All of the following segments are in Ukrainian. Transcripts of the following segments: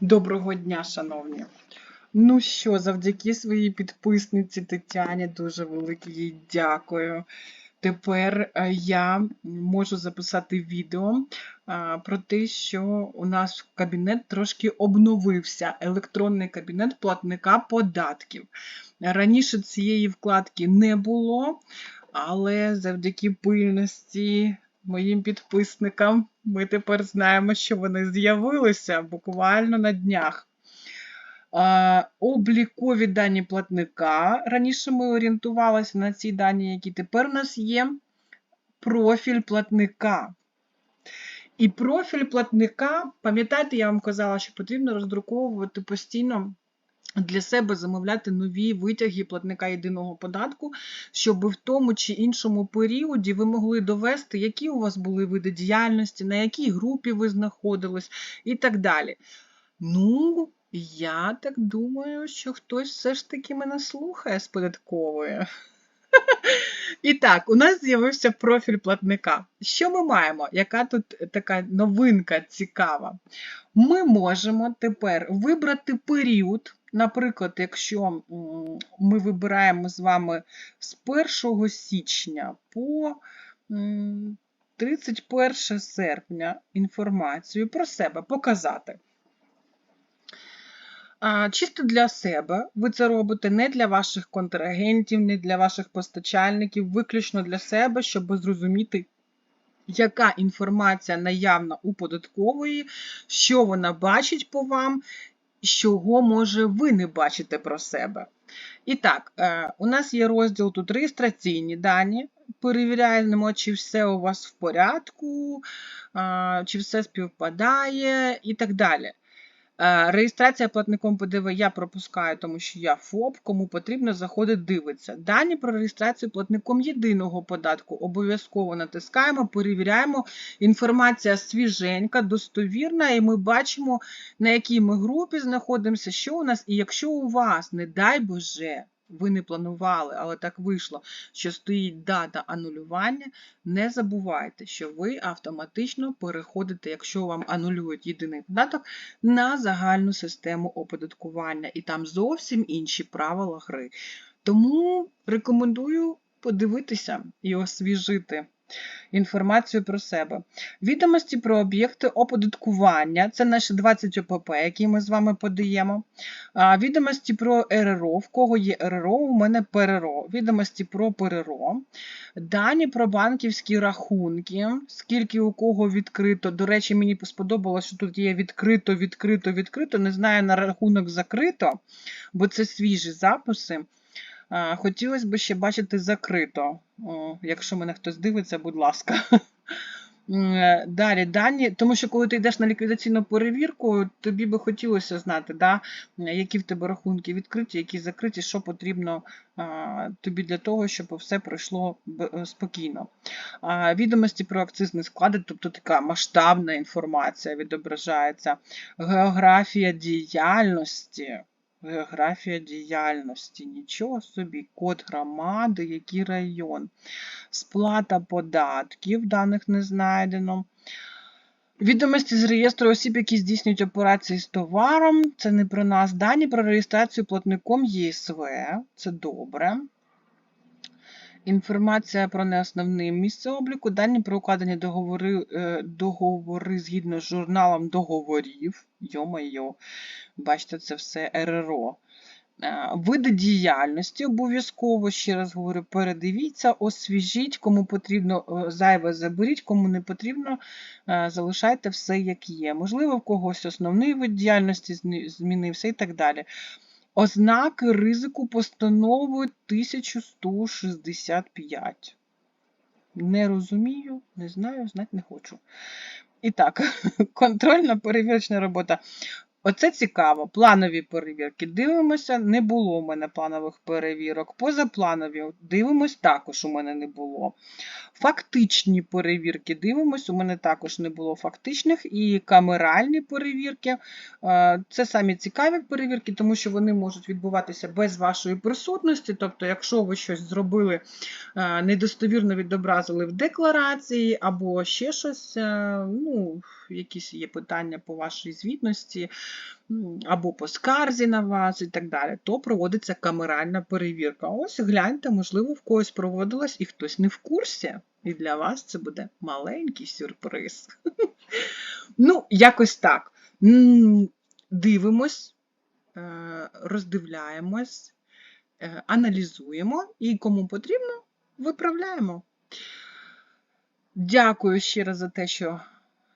Доброго дня, шановні. Ну що, завдяки своїй підписниці Тетяні, дуже велике їй дякую. Тепер е, я можу записати відео про те, що у нас кабінет трошки обновився. Електронний кабінет платника податків. Раніше цієї вкладки не було, але завдяки пильності моїм підписникам ми тепер знаємо, що вони з'явилися буквально на днях. Облікові дані платника. Раніше ми орієнтувалися на ці дані, які тепер у нас є профіль платника. І профіль платника, пам'ятаєте, я вам казала, що потрібно роздруковувати постійно для себе замовляти нові витяги платника єдиного податку, щоб в тому чи іншому періоді ви могли довести, які у вас були види діяльності, на якій групі ви знаходились і так далі. Ну, я так думаю, що хтось все ж таки мене слухає з податкової. І так, у нас з'явився профіль платника. Що ми маємо? Яка тут така новинка цікава? Ми можемо тепер вибрати період. Наприклад, якщо ми вибираємо з вами з 1 січня по 31 серпня інформацію про себе показати. Чисто для себе ви це робите не для ваших контрагентів, не для ваших постачальників, виключно для себе, щоб зрозуміти, яка інформація наявна у податкової, що вона бачить по вам, чого, може, ви не бачите про себе. І так, е, у нас є розділ тут реєстраційні дані. Перевіряємо, чи все у вас в порядку, чи все співпадає і так далі. Е, Реєстрація платником ПДВ я пропускаю, тому що я ФОП, кому потрібно, заходить, дивиться. Дані про реєстрацію платником єдиного податку обов'язково натискаємо, перевіряємо. Інформація свіженька, достовірна, і ми бачимо, на якій ми групі знаходимося, що у нас, і якщо у вас, не дай Боже, ви не планували, але так вийшло, що стоїть дата анулювання, не забувайте, що ви автоматично переходите, якщо вам анулюють єдиний податок, на загальну систему оподаткування. І там зовсім інші правила гри. Тому рекомендую подивитися і освіжити інформацію про себе. Відомості про об'єкти оподаткування це наші 20 ОПП, які ми з вами подаємо. Відомості про РРО, в кого є РРО, у мене ПРРО. Відомості про ПРРО, дані про банківські рахунки, скільки у кого відкрито. До речі, мені сподобалося, що тут є відкрито, відкрито, відкрито. Не знаю на рахунок закрито, бо це свіжі записи. А, Хотілося б ще бачити закрито. Якщо мене хтось дивиться, будь ласка. Е, Далі дані, тому що коли ти йдеш на ліквідаційну перевірку, тобі би хотілося знати, да, які в тебе рахунки відкриті, які закриті, що потрібно а, тобі для того, щоб все пройшло е, спокійно. А, Відомості про акцизні склади, тобто така масштабна інформація відображається. Географія діяльності. Географія діяльності, нічого собі, код громади, який район, сплата податків, даних не знайдено. Відомості з реєстру осіб, які здійснюють операції з товаром, це не про нас. Дані про реєстрацію платником ЄСВ, це добре. Інформація про неосновне місце обліку, дані про укладені договори, е, договори згідно з журналом договорів. Йо-майо, бачите, це все РРО. Е, Види діяльності обов'язково, ще раз говорю, передивіться, освіжіть, кому потрібно е, зайве заберіть, кому не потрібно, залишайте все як є. Можливо, в когось основний вид діяльності змінився і так далі. Ознаки ризику постанови 1165. Не розумію, не знаю, знати не хочу. І так, контрольна перевірочна робота. Оце цікаво. Планові перевірки. Дивимося, не було у мене планових перевірок. Позапланові дивимось, також у мене не було. Фактичні перевірки дивимось, у мене також не було фактичних. І камеральні перевірки. е, Це самі цікаві перевірки, тому що вони можуть відбуватися без вашої присутності. Тобто, якщо ви щось зробили, е, недостовірно відобразили в декларації або ще щось, е, ну. Якісь є питання по вашій звітності або по скарзі на вас і так далі, то проводиться камеральна перевірка. Ось гляньте, можливо, в когось проводилась і хтось не в курсі. І для вас це буде маленький сюрприз. Ну, якось так. Дивимось, е, роздивляємось, е, аналізуємо і кому потрібно, виправляємо. Дякую ще раз за те, що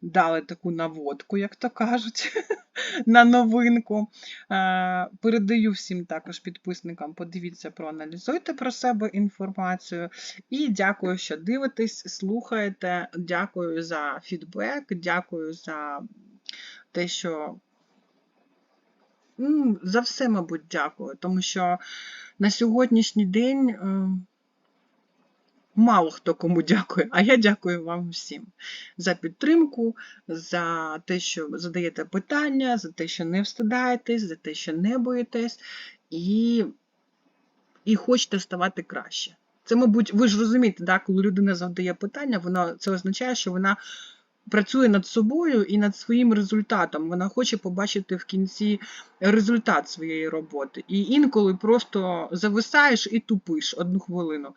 дали таку наводку, як то кажуть, на новинку. Е, Передаю всім також підписникам, подивіться, проаналізуйте про себе інформацію. І дякую, що дивитесь, слухаєте. Дякую за фідбек, дякую за те, що. За все, мабуть, дякую, тому що на сьогоднішній день е, мало хто кому дякує, а я дякую вам всім за підтримку, за те, що задаєте питання, за те, що не встидаєтесь, за те, що не боїтесь, і, і хочете ставати краще. Це, мабуть, ви ж розумієте, да, коли людина завдає питання, вона, це означає, що вона працює над собою і над своїм результатом. Вона хоче побачити в кінці результат своєї роботи. І інколи просто зависаєш і тупиш одну хвилину.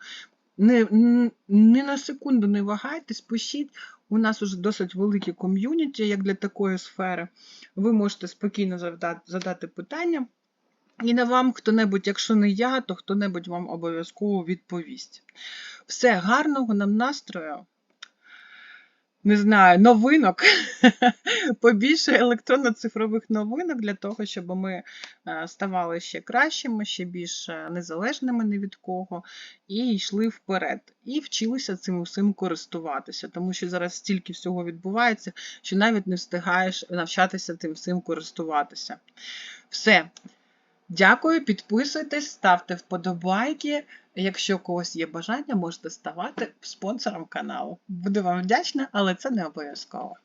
Не, н- не на секунду не вагайтесь, пишіть. У нас уже досить великі ком'юніті, як для такої сфери. Ви можете спокійно задати, задати питання. І на вам хто-небудь, якщо не я, то хто-небудь вам обов'язково відповість. Все, гарного нам настрою. Не знаю, новинок. Побільше електронно-цифрових новинок для того, щоб ми е, ставали ще кращими, ще більш е, незалежними ні від кого, і йшли вперед. І вчилися цим усім користуватися, тому що зараз стільки всього відбувається, що навіть не встигаєш навчатися тим всім користуватися. Все. Дякую, підписуйтесь, ставте вподобайки. Якщо у когось є бажання, можете ставати спонсором каналу. Буду вам вдячна, але це не обов'язково.